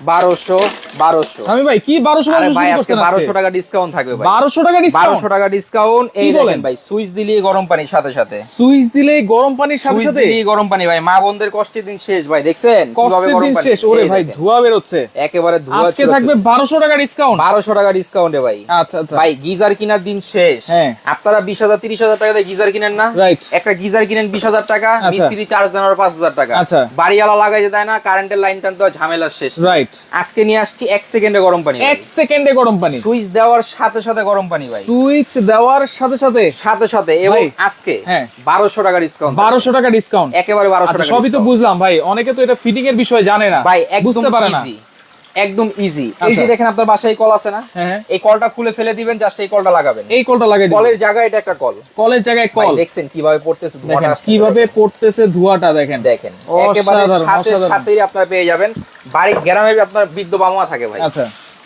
বারোশো আমি ভাই কি বারোশো ভাই আজকে বারোশো বারোশো টাকা ডিসকাউন্ট থাকবে ভাই। বারোশো টাকা বারোশো টাকা ডিসকাউন্ট এই বলেন? ভাই সুইচ দিলি গরম পানির সাথে সাথে। সুইচ দিলে গরম পানির সাথে সাথে? গরম পানি ভাই মা বোনদের কষ্টের দিন শেষ ভাই দেখছেন? কষ্টের দিন শেষ। ওরে ভাই দেখেন। ধোয়া বেরোচ্ছে। একেবারে ধোয়া আজকে থাকবে বারোশো টাকা ডিসকাউন্ট বারোশো টাকা ডিসকাউন্টে ভাই। আচ্ছা আচ্ছা। ভাই গিজার কেনার দিন শেষ। আপনারা বিশ হাজার তিরিশ হাজার টাকা দিয়ে গিজার কিনেন না? রাইট একটা গিজার কিনেন বিশ হাজার টাকা আচ্ছা। মিস্ত্রি চার্জ দেন পাঁচ হাজার টাকা। আচ্ছা। বাড়িওয়ালা লাগাই দেয় না কারেন্টের লাইন টানতে হয়, ঝামেলা শেষ। রাইট আজকে নিয়ে আসছি এক সেকেন্ডে গরম পানি এক সেকেন্ডে গরম পানি। সুইচ দেওয়ার সাথে সাথে গরম পানি ভাই। সুইচ দেওয়ার সাথে সাথে? সাথে সাথে এবং আজকে হ্যাঁ। বারোশো টাকা ডিসকাউন্ট বারোশো টাকা ডিসকাউন্ট একেবারে বারোশো আচ্ছা টাকা সবই তো বুঝলাম ভাই অনেকে তো এটা ফিটিং এর বিষয় জানে না। ভাই একদম বুঝতে পারে না। একদম ইজি এই আচ্ছা। যে দেখেন আপনার বাসায় কল আছে না? হ্যাঁ এই কলটা খুলে ফেলে দিবেন জাস্ট এই কলটা লাগাবেন। এই কলটা লাগে কলের জায়গায় এটা একটা কল। কলের জায়গায় কল। দেখছেন কীভাবে পড়তেছে ধোঁয়াটা দেখেন কীভাবে পড়তেছে ধোঁয়াটা দেখেন। দেখেন একেবারে সাথে সাথেই আপনারা পেয়ে যাবেন। বাড়ি গ্রামে আপনার বিদ্যুৎ বাবা থাকে ভাই। আচ্ছা।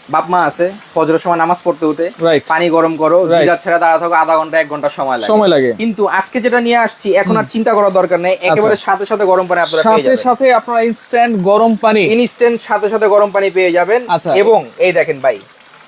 বাপ মা আছে ফজরের সময় নামাজ পড়তে উঠে পানি গরম করো ভিজা ছেড়ে দাঁড়া থাকো আধা ঘণ্টা এক ঘণ্টা সময় লাগে। সময় লাগে। কিন্তু আজকে যেটা নিয়ে আসছি এখন আর চিন্তা করার দরকার নেই একেবারে সাথে সাথে গরম পানি আপনারা সাথে সাথে আপনারা ইনস্ট্যান্ট গরম পানি। ইনস্ট্যান্ট সাথে সাথে গরম পানি পেয়ে যাবেন আচ্ছা। এবং এই দেখেন ভাই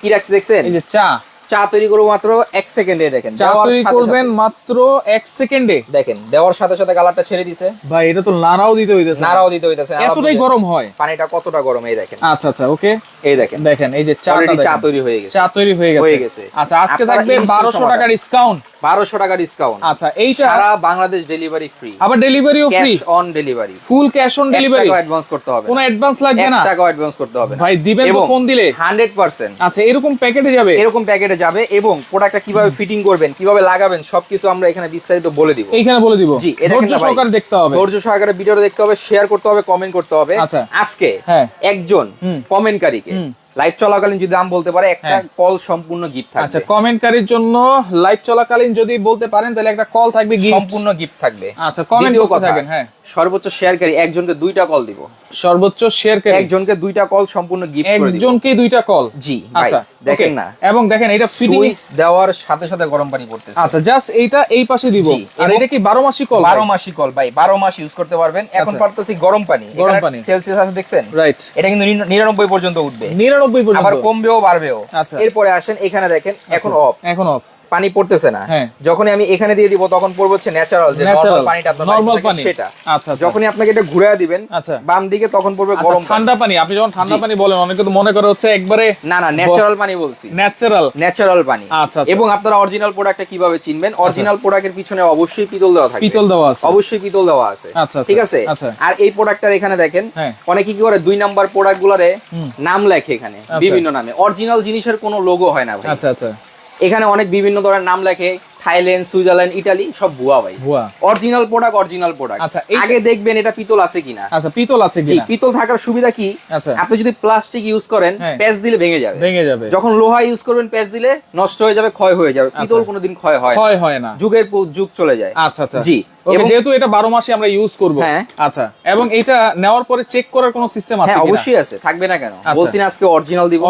কি রাখছি দেখছেন? এই যে চা। চা তৈরি করব মাত্র এক সেকেন্ডে দেখেন চা দেওয়ার তৈরি সাথে করবেন সাথে- মাত্র এক সেকেন্ডে। দেখেন দেওয়ার সাথে সাথে কালারটা ছেড়ে দিছে। ভাই এটা তো নাড়াও দিতে হইতেছে। নাড়াও দিতে হইতেছে এতটাই গরম হয়। পানিটা কতটা গরম এই দেখেন। আচ্ছা আচ্ছা ওকে। এই দেখেন। দেখেন এই যে চা চা তৈরি হয়ে গেছে। চা তৈরি হয়ে গেছে। আচ্ছা আজকে থাকবে বারোশো টাকার টাকা ডিসকাউন্ট বারোশো টাকা ডিসকাউন্ট আচ্ছা এইটা সারা বাংলাদেশ ডেলিভারি ফ্রি আবার ডেলিভারিও free cash on delivery full cash on delivery advance করতে হবে কোনো অ্যাডভান্স লাগবে না? টাকা অ্যাডভান্স করতে হবে ভাই দিবেন তো ফোন দিলে। 100% আচ্ছা এরকম প্যাকেটে যাবে? এরকম প্যাকেটে যাবে এবং প্রোডাক্টটা কীভাবে ফিটিং করবেন কীভাবে লাগাবেন সবকিছু আমরা এখানে বিস্তারিত বলে দিব। এইখানে বলে দিব। জি, এটা ধৈর্য সহকারে দেখতে হবে। ধৈর্য সহকারে ভিডিওটা দেখতে হবে শেয়ার করতে হবে কমেন্ট করতে হবে। আচ্ছা। আজকে হ্যাঁ। একজন। কমেন্টকারীকে। লাইভ চলাকালীন যদি দাম বলতে পারে একটা হ্যাঁ। কল সম্পূর্ণ গিফট থাকবে আচ্ছা কমেন্টকারীর জন্য লাইভ চলাকালীন যদি বলতে পারেন তাহলে একটা কল থাকবে। সম্পূর্ণ গিফট থাকবে আচ্ছা কমেন্ট করতে থাকেন হ্যাঁ সর্বোচ্চ শেয়ারকারী একজনকে দুইটা কল দিব। সর্বোচ্চ শেয়ার করে একজনকে দুইটা কল সম্পূর্ণ গিফট করে দিব। একজনকেই দুইটা কল জি আচ্ছা দেখেন না। এবং দেখেন এটা সুইচ দেওয়ার সাথে সাথে গরম পানি পড়তেছে। আচ্ছা জাস্ট এইটা এই পাশে দিব। আর এটা কি 12 মাসি কল বারো মাসি কল ভাই বারো মাস ইউজ করতে পারবেন। এখন আচ্ছা। পারতেছি গরম পানি। গরম পানি। সেলসিয়াস আছে দেখছেন? রাইট এটা কিন্তু নির- নিরানব্বই পর্যন্ত উঠবে। 99 পর্যন্ত। আবার কমবেও বাড়বেও। আচ্ছা। এরপরে আসেন এখানে দেখেন এখন অফ এখন অফ পানি পড়তেছে না। হ্যাঁ। যখনই আমি এখানে দিয়ে দিব তখন পড়বে হচ্ছে ন্যাচারাল যে নরমাল পানিটা আপনার নরমাল পানি। সেটা। আচ্ছা আচ্ছা। যখনই আপনাকে এটা ঘুরে দিবেন আচ্ছা। বাম দিকে তখন পড়বে আচ্ছা, গরম ঠান্ডা পানি। আপনি যখন ঠান্ডা পানি বলেন অনেকে তো মনে করে হচ্ছে একবারে না না ন্যাচারাল পানি বলছি। ন্যাচারাল ন্যাচারাল পানি। আচ্ছা, আচ্ছা। এবং আপনারা অরিজিনাল প্রোডাক্টটা কীভাবে চিনবেন? অরিজিনাল প্রোডাক্টের পিছনে অবশ্যই পিতল দেওয়া থাকে পিতল দেওয়া আছে। অবশ্যই পিতল দেওয়া আছে। আচ্ছা, ঠিক আছে? আচ্ছা। আর এই প্রোডাক্টটার এখানে দেখেন হ্যাঁ। অনেকে কি করে দুই নাম্বার প্রোডাক্ট গুলারে নাম লেখে এখানে। বিভিন্ন নামে। অরিজিনাল জিনিসের কোনো লোগো হয় না ভাই। আচ্ছা আচ্ছা। এখানে অনেক বিভিন্ন ধরনের নাম লেখে। থাইল্যান্ড সুইজারল্যান্ড ইটালি সব ভুয়া ভাই। ভুয়া। অরিজিনাল প্রোডাক্ট অরিজিনাল প্রোডাক্ট আচ্ছা, আগে দেখবেন এটা পিতল আছে কিনা। আচ্ছা পিতল আছে কিনা? পিতল থাকার সুবিধা কি? আচ্ছা। আপনি যদি প্লাস্টিক ইউজ করেন। প্যাচ দিলে ভেঙে যাবে। ভেঙে যাবে। যখন লোহা ইউজ করবেন প্যাচ দিলে নষ্ট হয়ে যাবে ক্ষয় হয়ে যাবে। পিতল কোনোদিন ক্ষয় হয় ক্ষয় হয় না। যুগের পর যুগ চলে যায়। আচ্ছা আচ্ছা। জি। যেহেতু এটা 12 মাসে আমরা ইউজ করব। হ্যাঁ। আচ্ছা এবং এটা নেওয়ার পরে চেক করার কোনো সিস্টেম আছে হ্যাঁ অবশ্যই আছে। থাকবে না কেন? আচ্ছা। বলছি না আজকে অরিজিনাল দিব।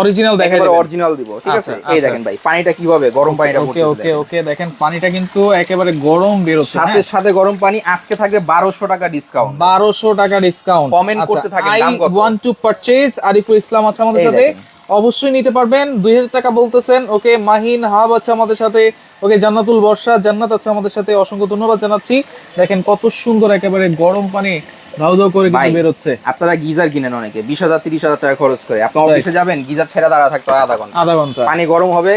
একেবারে দিবেন। অরিজিনাল দিব। ঠিক আছে? আচ্ছা, এই আচ্ছা। দেখেন ভাই পানিটা কীভাবে গরম পানিটা ওকে ওকে ওকে দেখেন পানিটা কিন্তু একেবারে গরম বেরোচ্ছে সাথে সাথে গরম পানি আজকে থাকবে বারোশো টাকা ডিসকাউন্ট বারোশো টাকা ডিসকাউন্ট Comment করতে থাকেন, আই দাম কত? Want to purchase Ariful Islam আছে আমাদের সাথে। অবশ্যই নিতে পারবেন দুই হাজার টাকা বলতেছেন। ওকে মাহিন হাব আছে আমাদের সাথে। ওকে জান্নাতুল বর্ষা জান্নাত আছে আমাদের সাথে। অসংখ্য ধন্যবাদ জানাচ্ছি। দেখেন কত সুন্দর একেবারে গরম পানি ধাউ ধাউ করে কিন্তু আপনারা গিজার কিনেন অনেকে বিশ হাজার তিরিশ হাজার টাকা খরচ করে। আপনি অফিসে যাবেন গিজার ছেড়ে দাঁড়া থাকতে আধা ঘণ্টা। আধা ঘণ্টা। পানি গরম হবে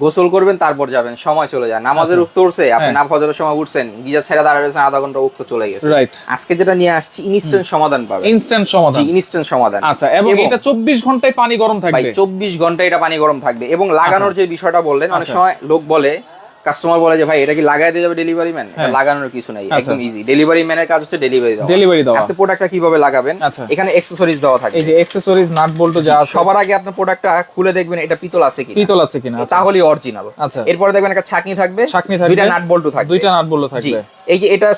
গোসল করবেন তারপর যাবেন সময় চলে যায়। নামাজের উত্তর উঠতে উঠছে আপনি হ্যাঁ। না ফজরের সময় উঠছেন গিজা ছেড়ে দাঁড়া রয়েছেন আধা ঘণ্টা উঠতে চলে গেছে। রাইট আজকে যেটা নিয়ে আসছি ইনস্ট্যান্ট সমাধান পাবে ইনস্ট্যান্ট সমাধান। ইনস্ট্যান্ট সমাধান। আচ্ছা এবং এটা চব্বিশ ঘন্টায় পানি গরম থাকবে। চব্বিশ ঘণ্টা এটা পানি গরম থাকবে। এবং লাগানোর যে বিষয়টা বললেন অনেক আচ্ছা। সময় লোক বলে কাস্টমার বলে যে ভাই এটা কি লাগাই দিয়ে যাবে ডেলিভারি ম্যান। লাগানোর কিছু নাই আচ্ছা। একদম ইজি ডেলিভারি ম্যানের কাজ হচ্ছে ডেলিভারি দাও ডেলিভারি দাও আপনি প্রোডাক্টটা কীভাবে লাগাবেন? আচ্ছা। এখানে অ্যাকসেসরিজ দেওয়া থাকে এই যে অ্যাকসেসরিজ নাট বল্ট যা আছে। সবার আগে আপনি প্রোডাক্টটা খুলে দেখবেন এটা পিতল আছে কি পিতল আছে কিনা তাহলেই তাহলে অরিজিনাল আচ্ছা। এরপরে দেখবেন একটা ছাকনি থাকবে। ছাকনি থাকবে। দুইটা নাট বল্টু থাকবে। দুইটা নাট বল্ট থাকবে। এই যে এটা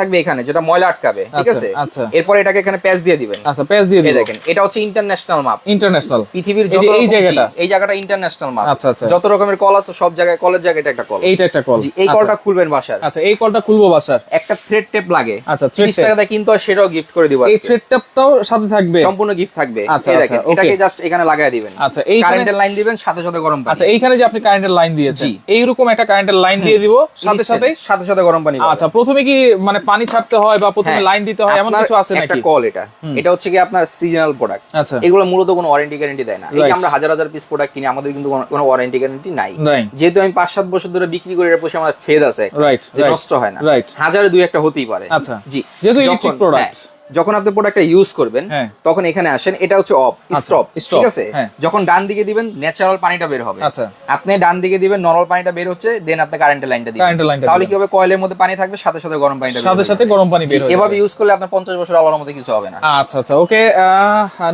থাকবে এখানে যেটা ময়লা আটকাবে ঠিক আচ্ছা, আছে? আচ্ছা। এরপর এটাকে এখানে প্যাচ দিয়ে দিবেন। আচ্ছা পেজ দিয়ে এই দিই দেখেন এটা হচ্ছে ইন্টারন্যাশনাল মাপ ইন্টারন্যাশনাল পৃথিবীর যত এই জায়গাটা? এই জায়গাটা ইন্টারন্যাশনাল মাপ আচ্ছা, আচ্ছা। যত রকমের কল আছে সব জায়গায় কলের জায়গায় এটা একটা কল। এইটা একটা কল। এই কলটা খুলবেন বাসার। আচ্ছা এই কলটা খুলবো বাসার। একটা থ্রেড টেপ লাগে। আচ্ছা, thread তিরিশ tape। টাকা দিয়ে কিনতে সেটাও গিফট করে দিব এই থ্রেড ট্যাপটাও সাথে থাকবে। সম্পূর্ণ গিফট থাকবে। আচ্ছা, এই আচ্ছা, দেখেন এটাকে জাস্ট এখানে লাগাই দিবেন। আচ্ছা এইখানে কারেন্টের লাইন দিবেন সাথে সাথে গরম পানি। আচ্ছা এইখানে যে আপনি কারেন্টের লাইন দিয়েছেন এইরকম একটা কারেন্টের লাইন দিয়ে দিব সাথে সাথে সাথে সাথে গরম পানি আচ্ছা প্রথমে কি মানে পানি ছাড়তে হয় বা প্রথমে লাইন দিতে হয় এমন কিছু আছে নাকি? একটা কল এটা এটা হচ্ছে কি আপনার সিজনাল প্রোডাক্ট আচ্ছা। এগুলো মূলত কোনো ওয়ারেন্টি গ্যারান্টি দেয় না। এই যে আমরা হাজার হাজার পিস প্রোডাক্ট কিনি আমাদের কিন্তু কোনো- ওয়ারেন্টি গ্যারান্টি নাই। যেহেতু আমি পাঁচ সাত বছর ধরে বিক্রি করে এর পয়সা আমার ফেদ আছে। রাইট নষ্ট হয় না। রাইট হাজারে দুই একটা হতেই পারে। আচ্ছা। জি। যেহেতু ইলেকট্রিক। হ্যাঁ, যখন আপনি প্রোডাক্টটা ইউজ করবেন হ্যাঁ। তখন এখানে আসেন এটা হচ্ছে অফ আচ্ছা, স্টপ ঠিক আছে? হ্যাঁ। যখন ডান দিকে দিবেন ন্যাচারাল পানিটা বের হবে। আচ্ছা। আপনি ডান দিকে দিবেন নরমাল পানিটা বের হচ্ছে দেন আপনি কারেন্টের লাইনটা দিবেন। তাহলে কি হবে? কয়েলের মধ্যে পানি থাকবে সাথে সাথে গরম পানিটা বের সাথে সাথে গরম পানি বের হয়ে এভাবে ইউজ করলে আপনার পঞ্চাশ বছর আলোর মধ্যে কিছু হবে না। আচ্ছা আচ্ছা ওকে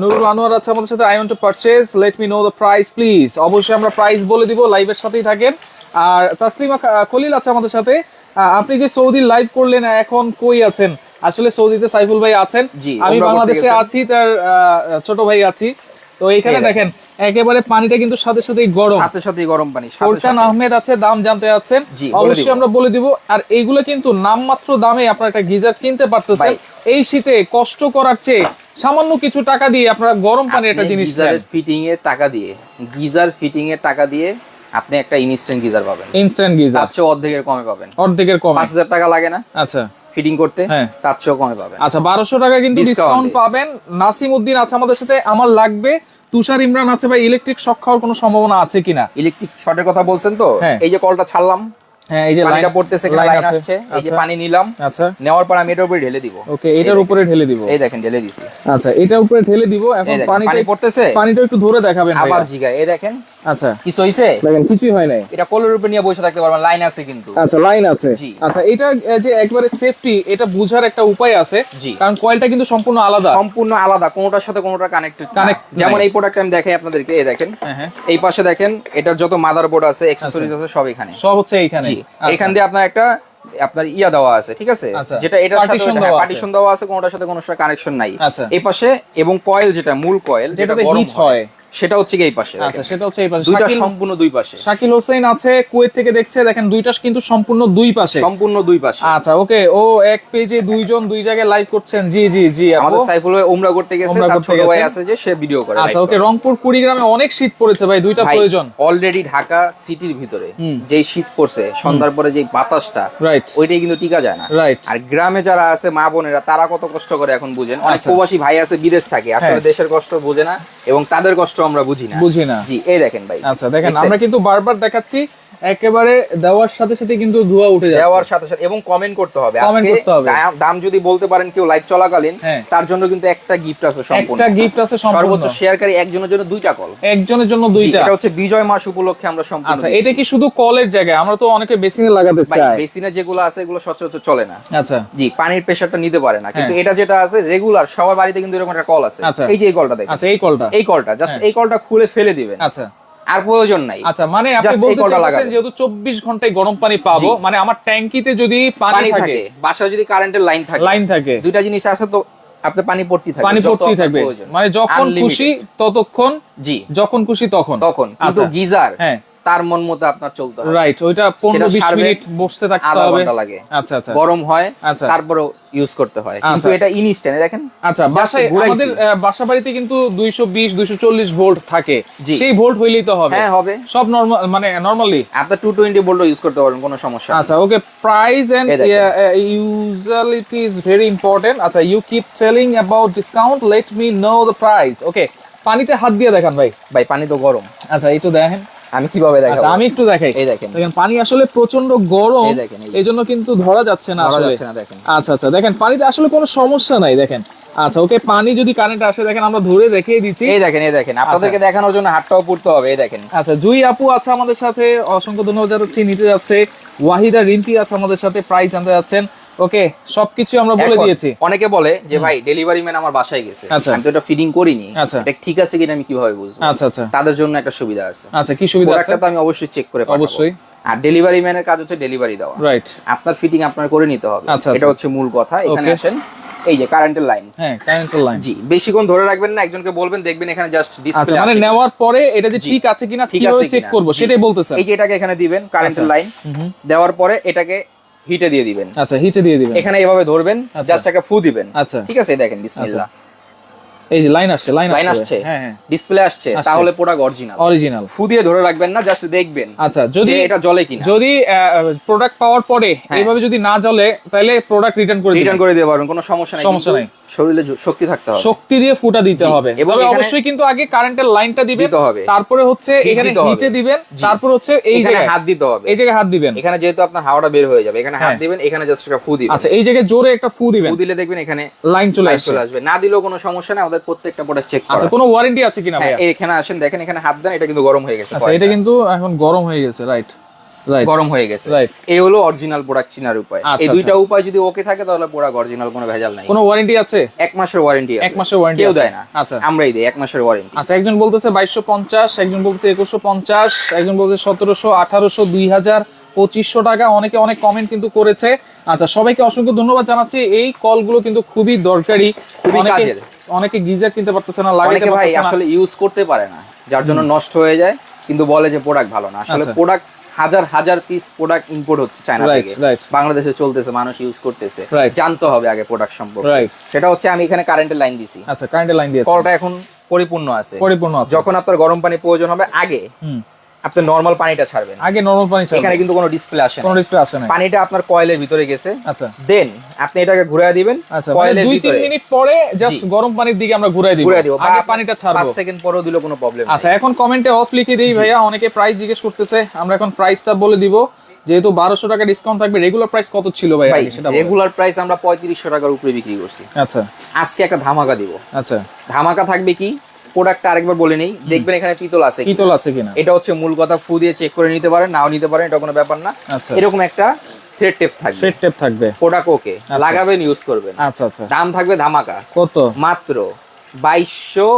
নুরুল আনোয়ার আছে আমাদের সাথে I want to purchase let me know the price please অবশ্যই আমরা প্রাইস বলে দিব লাইভের সাথেই থাকেন। আর তাসলিমা খলিল আছে আমাদের সাথে। আপনি যে সৌদি লাইভ করলেন এখন কই আছেন? আসলে সৌদিতে সাইফুল ভাই আছেন। আমি বাংলাদেশে আছি তার ছোট ভাই আছি। তো এইখানে এই দেখেন। একেবারে পানিটা কিন্তু সাথে সাথেই গরম। সাথে সাথে গরম পানি সাথে সাথে। আহমেদ আছে দাম জানতে যাচ্ছেন অবশ্যই আমরা বলে দিব। আর এইগুলো কিন্তু নামমাত্র দামে আপনারা একটা গিজার কিনতে পারতেছেন। এই শীতে কষ্ট করার চেয়ে সামান্য কিছু টাকা দিয়ে আপনারা গরম পানি একটা জিনিস গিজারের ফিটিং এর টাকা দিয়ে গিজার ফিটিং এর টাকা দিয়ে আপনি একটা ইনস্ট্যান্ট গিজার পাবেন। Instant geyser. চেয়ে অর্ধেকের কমে পাবেন। অর্ধেকের কম। পাঁচ হাজার টাকা লাগে না? আচ্ছা। ফিটিং করতে হ্যাঁ। তার চেয়েও কমে পাবেন। আচ্ছা বারোশো টাকা কিন্তু ডিসকাউন্ট পাবেন। নাসিম উদ্দিন আছে আমাদের সাথে আমার লাগবে। তুষার ইমরান আছে বা ইলেকট্রিক শক খাওয়ার কোনো সম্ভাবনা আছে কিনা? ইলেকট্রিক শর্টের কথা বলছেন তো? হ্যাঁ। এই যে কলটা ছাড়লাম হ্যাঁ এই যে পানিটা লাইন পড়তেছে লাইন আসছে। এই যে আচ্ছা। পানি নিলাম। আচ্ছা। নেওয়ার পর আমি এটার উপরে ঢেলে দিব। ওকে এটার উপরে ঢেলে দিব। এই দেখেন ঢেলে দিছি। আচ্ছা এটার উপরে ঢেলে দিব। এখন পানি পড়তেছে। পানিটা একটু ধরে দেখাবেন আবার জিগা এই দেখেন আচ্ছা। কিছু হইছে? দেখেন কিছুই হয় নাই। এটা কলের উপরে নিয়ে বসে থাকতে পারবেন লাইন আছে কিন্তু। আচ্ছা লাইন আছে। আচ্ছা আহ, যে একবারে সেফটি এটা বুঝার একটা উপায় আছে। কারণ কয়েলটা কিন্তু সম্পূর্ণ আলাদা। সম্পূর্ণ আলাদা কোনোটার সাথে কোনোটা কানেক্টেড Connect যেমন এই প্রোডাক্ট আমি দেখাই আপনাদেরকে এই দেখেন। হ্যাঁ হ্যাঁ। এই পাশে দেখেন এটার যত মাদারবোর্ড আছে অ্যাকসেসরিজ আছে সব এখানে। সব হচ্ছে এইখানে। আচ্ছা। এখান দিয়ে আপনার একটা আপনার ইয়া দেওয়া আছে ঠিক আছে আচ্ছা। যেটা এটার সাথে Partition দেওয়া আছে। পার্টিশন দেওয়া আছে কোনোটার সাথে কোনো কানেকশন নাই আচ্ছা। এই পাশে এবং কয়েল যেটা মূল কয়েল যেটা গরম হয় সেটা হচ্ছে এই পাশে আচ্ছা সেটা হচ্ছে এই পাশে। দুইটা সম্পূর্ণ দুই পাশে। শাকিল হোসেন আছে কুয়েত থেকে দেখছে দেখেন দুইটা কিন্তু সম্পূর্ণ দুই পাশে। সম্পূর্ণ দুই পাশে। আচ্ছা ওকে ও এক পেজে দুইজন দুই জায়গায় লাইভ করছেন। জি জি জি আমাদের সাইফুল ভাই উমরা করতে গেছে তার ছোট ভাই আছে যে সে ভিডিও করে আচ্ছা ওকে রংপুর কুড়িগ্রামে অনেক শীত পড়েছে ভাই দুইটা প্রয়োজন। অলরেডি ঢাকা সিটির ভিতরে। যেই শীত পড়ছে সন্ধ্যার পরে যে বাতাসটা রাইট ওইটাই কিন্তু টিকা যায় না। রাইট আর গ্রামে যারা আছে মা বোনেরা তারা কত কষ্ট করে এখন বুঝেন। অনেক আচ্ছা। প্রবাসী ভাই আছে বিদেশ থাকে আসলে হ্যাঁ। দেশের কষ্ট বোঝে না এবং তাদের কষ্ট আমরা বুঝি না। বুঝি না। জি এই দেখেন ভাই। আচ্ছা দেখেন আমরা কিন্তু বারবার দেখাচ্ছি একেবারে দেওয়ার সাথে সাথে কিন্তু ধোয়া উঠে যাচ্ছে। দেওয়ার সাথে সাথে এবং কমেন্ট করতে হবে। আজকে করতে হবে। দাম- যদি বলতে পারেন কেউ লাইভ চলাকালীন হ্যাঁ। তার জন্য কিন্তু একটা গিফট আছে সম্পূর্ণ। একটা গিফট আছে সম্পূর্ণ। সর্বোচ্চ শেয়ারকারী একজনের জন্য দুইটা কল একজনের জন্য দুইটা। এটা হচ্ছে বিজয় মাস উপলক্ষে আমরা সম্পূর্ণ আচ্ছা এটা কি শুধু কলের জায়গায়? আমরা তো অনেকে বেসিনে লাগাতে চাই। বেসিনে যেগুলো আছে এগুলো সচরাচর চলে না। আচ্ছা। জি পানির প্রেসারটা নিতে পারে না। কিন্তু হ্যাঁ। এটা যেটা আছে রেগুলার সবার বাড়িতে কিন্তু এরকম একটা কল আছে। আচ্ছা। এই যে এই কলটা দেখেন। আচ্ছা এই কলটা এই কলটা জাস্ট। এই কলটা খুলে ফেলে দিবেন। আচ্ছা। আর প্রয়োজন নাই। আচ্ছা মানে আপনি বলতে চাচ্ছেন যেহেতু চব্বিশ ঘন্টায় গরম পানি পাবো মানে আমার ট্যাঙ্কিতে যদি পানি থাকে। বাসায় যদি কারেন্টের লাইন থাকে। লাইন থাকে। দুইটা জিনিস আছে তো আপনি পানি পড়তে থাকে পানি পড়তেই থাকবে। মানে যখন খুশি ততক্ষণ জি। যখন খুশি তখন। তখন। কিন্তু আচ্ছা। গিজার। হ্যাঁ। তার মন মতো আপনার চলতে হবে। রাইট ওইটা পনেরো বিশ সারবে মিনিট বসতে থাকতে হবে। লাগে। আচ্ছা আচ্ছা। গরম হয় আচ্ছা। তারপরে ইউজ করতে হয়। কিন্তু আচ্ছা। এটা ইনস্ট্যান্ট দেখেন আচ্ছা বাসায় আমাদের বাসা বাড়িতে কিন্তু দুইশো বিশ দুইশো চল্লিশ ভোল্ট থাকে। সেই ভোল্ট হইলেই তো হবে। হ্যাঁ হবে। সব নর্মাল মানে নর্মালি আপনি টু টোয়েন্টি ভোল্ট ইউজ করতে পারবেন কোনো সমস্যা আচ্ছা ওকে প্রাইস এন্ড। ইউজুয়ালিটি ইজ ভেরি ইম্পর্টেন্ট আচ্ছা you keep telling about discount let me know the price okay পানিতে হাত দিয়ে দেখান ভাই। ভাই পানি তো গরম। আচ্ছা একটু দেখেন। আমি কীভাবে দেখাবো? আচ্ছা আমি একটু দেখাই। এই দেখেন। দেখেন পানি আসলে প্রচণ্ড গরম এই জন্য কিন্তু ধরা যাচ্ছে না আসলে। যাচ্ছে আচ্ছা আচ্ছা দেখেন পানিতে আসলে কোনো সমস্যা নাই দেখেন। আচ্ছা ওকে পানি যদি কারেন্ট আসে দেখেন আমরা ধরে দেখিয়ে দিচ্ছি। এই দেখেন এই দেখেন আপনাদেরকে দেখানোর জন্য হাতটাও পুড়তে হবে এই দেখেন। আচ্ছা জুই আপু আছে আমাদের সাথে অসংখ্য ধন্যবাদ জানাচ্ছি নিতে যাচ্ছে। ওয়াহিদা রিন্তি আছে আমাদের সাথে প্রাইস জানতে যাচ্ছেন। ওকে সবকিছু আমরা বলে দিয়েছি। অনেকে বলে যে ভাই ডেলিভারি ম্যান আমার বাসায় গেছে। আচ্ছা। আমি তো এটা ফিডিং করিনি। আচ্ছা। এটা ঠিক আছে কিনা আমি কীভাবে বুঝব? আচ্ছা আচ্ছা। তাদের জন্য একটা সুবিধা আছে। আচ্ছা কি সুবিধা আছে? তো আমি অবশ্যই চেক করে পাঠাবো। অবশ্যই। আর ডেলিভারি ম্যানের কাজ হচ্ছে ডেলিভারি দেওয়া। রাইট আপনার ফিটিং আপনার করে নিতে হবে। আচ্ছা, এটা। হচ্ছে মূল কথা। এখানে আসেন। এই যে কারেন্টের লাইন হ্যাঁ কারেন্টের লাইন জি বেশিক্ষণ ধরে রাখবেন না একজনকে বলবেন দেখবেন এখানে জাস্ট ডিসপ্লে মানে নেওয়ার পরে এটা যে ঠিক আছে কিনা ঠিক আছে চেক। করব সেটাই বলতেছেন এই যে এটাকে এখানে দিবেন কারেন্টের। লাইন। দেওয়ার পরে এটাকে হিটে দিয়ে দিবেন। আচ্ছা হিটে দিয়ে দিবেন। এখানে এভাবে ধরবেন আচ্ছা। জাস্ট একটা ফু দিবেন। আচ্ছা। ঠিক আছে দেখেন বিসমিল্লাহ। এই যে লাইন আসছে লাইন লাইন আসছে। আসছে। হ্যাঁ হ্যাঁ। ডিসপ্লে আসছে। তাহলে প্রোডাক্ট অরিজিনাল অরিজিনাল ফু দিয়ে ধরে রাখবেন না জাস্ট দেখবেন আচ্ছা যদি এটা জ্বলে কিনা। যদি প্রোডাক্ট পাওয়ার পরে হ্যাঁ। এইভাবে যদি না জ্বলে তাহলে প্রোডাক্ট রিটার্ন করে রিটার্ন করে দিতে পারবেন কোনো সমস্যা নাই। সমস্যা নাই। শরীরে শক্তি থাকতে হবে। শক্তি দিয়ে ফুটা দিতে হবে। এবং অবশ্যই কিন্তু আগে কারেন্টের লাইনটা দিবেন। হবে। তারপরে হচ্ছে এখানে দিবেন। তারপর হচ্ছে এই জায়গায় হাত দিতে হবে। এই জায়গায় হাত দিবেন। এখানে যেহেতু আপনার হাওয়াটা বের হয়ে যাবে এখানে হাত। দিবেন এখানে জাস্ট একটা ফু দিবেন। আচ্ছা এই জায়গায় জোরে একটা ফু দিবেন। ফু দিলে দেখবেন এখানে লাইন চলে আসবে। না দিলেও কোনো সমস্যা নেই আমাদের প্রত্যেকটা প্রোডাক্ট চেক আচ্ছা করা। কোনো ওয়ারেন্টি আছে কিনা হ্যাঁ এখানে আসেন দেখেন এখানে হাত দেন এটা কিন্তু গরম হয়ে গেছে আচ্ছা এটা কিন্তু এখন গরম হয়ে গেছে রাইট রাইট গরম হয়ে গেছে। Right. এই হলো অরিজিনাল প্রোডাক্ট চিনার উপায়। আচ্ছা, এই দুইটা উপায় যদি ওকে থাকে তাহলে প্রোডাক্ট অরিজিনাল কোনো ভেজাল নাই। কোনো ওয়ারেন্টি আছে? এক মাসের ওয়ারেন্টি আছে। এক মাসের ওয়ারেন্টি কেউ দেয় না। আচ্ছা। আমরাই দেই এক মাসের ওয়ারেন্টি আচ্ছা একজন বলতেছে বাইশশো পঞ্চাশ একজন বলতেছে একুশশো পঞ্চাশ একজন বলতেছে সতেরোশো আঠারোশো দুই হাজার পঁচিশশো টাকা। অনেকে অনেক কমেন্ট কিন্তু করেছে। আচ্ছা সবাইকে অসংখ্য ধন্যবাদ জানাচ্ছি। এই কলগুলো কিন্তু খুবই দরকারি। খুবই অনেকে কাজের। অনেকে গিজার কিনতে পারতেছে না লাগাইতে ভাই আসলে ইউজ করতে পারে না যার জন্য নষ্ট হয়ে যায় কিন্তু বলে যে প্রোডাক্ট ভালো না। আসলে আচ্ছা। প্রোডাক্ট হাজার হাজার পিস প্রোডাক্ট ইম্পোর্ট হচ্ছে চায়না থেকে। বাংলাদেশে চলতেছে মানুষ ইউজ করতেছে. জানতে হবে আগে প্রোডাক্ট সম্পর্কে। সেটা হচ্ছে আমি এখানে কারেন্টের লাইন দিছি। আচ্ছা কারেন্টের লাইন দিয়েছে কলটা এখন পরিপূর্ণ আছে। পরিপূর্ণ আছে। যখন আপনার গরম পানি প্রয়োজন হবে আগে হুম। আপনি নরমাল পানিটা ছাড়বেন। আগে নরমাল পানি চাই এখানে কিন্তু কোনো ডিসপ্লে আসে না। কোনো ডিসপ্লে আসে না। পানিটা আপনার কয়েলের ভিতরে গেছে। আচ্ছা। দেন আপনি এটাকে ঘুরে দিবেন আচ্ছা মানে কয়েলের দুই তিন ভিতরে। মিনিট পরে জাস্ট গরম পানির দিকে আমরা ঘুরাই দিব। ঘুরে দিব। আগে পানিটা ছাড়বো। 5 সেকেন্ড পরেও দিলে কোনো প্রবলেম আচ্ছা এখন কমেন্টে অফ লিখে দিই ভাইয়া অনেকে প্রাইস জিজ্ঞেস করতেছে আমরা এখন প্রাইসটা বলে দিব। যেহেতু বারোশো টাকা ডিসকাউন্ট থাকবে রেগুলার প্রাইস কত ছিল ভাই সেটা রেগুলার প্রাইস আমরা পঁয়ত্রিশশো টাকার উপরে বিক্রি করছি। আচ্ছা। আজকে একটা ধামাকা দিব। আচ্ছা। ধামাকা থাকবে কি? প্রোডাক্টটা আরেকবার বলে নেই। দেখবেন এখানে পিতল আছে। পিতল আছে কিনা। এটা হচ্ছে মূল কথা ফু দিয়ে চেক করে নিতে পারেন নাও নিতে পারেন এটা কোনো ব্যাপার না। আচ্ছা। এরকম একটা থ্রেড টেপ থাকবে। থ্রেড টেপ থাকবে। প্রোডাক্ট ওকে লাগাবেন ইউজ করবেন। আচ্ছা আচ্ছা। দাম থাকবে ধামাকা। কত? মাত্র বাইশশো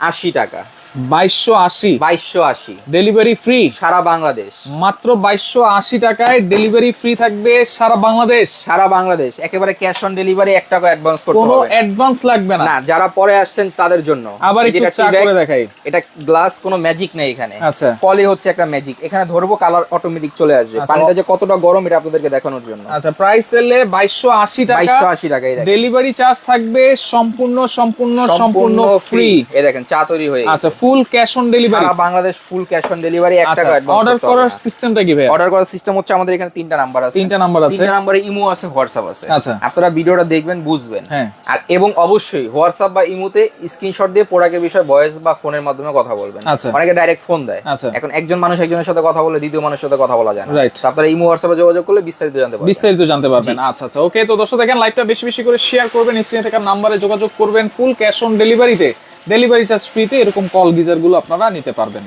আশি টাকা। বাইশশো আশি। বাইশশো আশি। ডেলিভারি ফ্রি সারা বাংলাদেশ। মাত্র বাইশশো আশি টাকায় ডেলিভারি ফ্রি থাকবে সারা বাংলাদেশ। সারা বাংলাদেশ। একেবারে ক্যাশ অন ডেলিভারি এক টাকা অ্যাডভান্স করতে কোনো অ্যাডভান্স লাগবে না। যারা পরে আসছেন তাদের জন্য। আবার একটু চা করে দেখাই। এটা গ্লাস কোনো ম্যাজিক নেই এখানে। আচ্ছা। কলি হচ্ছে একটা ম্যাজিক এখানে ধরবো কালার অটোমেটিক চলে আসবে। আচ্ছা। পানিটা যে কতটা গরম এটা আপনাদেরকে দেখানোর জন্য। আচ্ছা প্রাইস এলে বাইশশো আশি টাকা। বাইশশো আশি দেখেন। ডেলিভারি চার্জ থাকবে সম্পূর্ণ সম্পূর্ণ সম্পূর্ণ ফ্রি এই দেখেন চা তৈরি হয়ে আচ্ছা full cash on delivery Sara Bangladesh full cash on delivery এক টাকা অর্ডার আচ্ছা, করার সিস্টেমটা কি ভাই? অর্ডার করার সিস্টেম হচ্ছে আমাদের এখানে তিনটা নাম্বার আছে। তিনটা নাম্বার আছে। তিনটা নাম্বারে ইমো আছে হোয়াটসঅ্যাপ আছে। আচ্ছা। আপনারা ভিডিওটা দেখবেন বুঝবেন। হ্যাঁ। আর এবং অবশ্যই হোয়াটসঅ্যাপ বা ইমোতে স্ক্রিনশট দিয়ে প্রোডাক্টের বিষয়ে ভয়েস বা ফোনের মাধ্যমে কথা বলবেন। আচ্ছা। অনেকে ডাইরেক্ট ফোন দেয়। আচ্ছা। এখন একজন মানুষ একজনের সাথে কথা বলে দ্বিতীয় মানুষের সাথে কথা বলা যায় না। আপনারা ইমো হোয়াটসঅ্যাপে যোগাযোগ করলে বিস্তারিত জানতে পারবেন। বিস্তারিত জানতে পারবেন। আচ্ছা আচ্ছা। ওকে তো দর্শক দেখেন লাইভটা বেশি বেশি করে শেয়ার করবেন স্ক্রিনে থাকা নাম্বারে যোগাযোগ করবেন ফুল ক্যাশ অন ডেলিভারিতে ডেলিভারি চার্জ ফ্রিতে এরকম কল গিজারগুলো আপনারা নিতে পারবেন।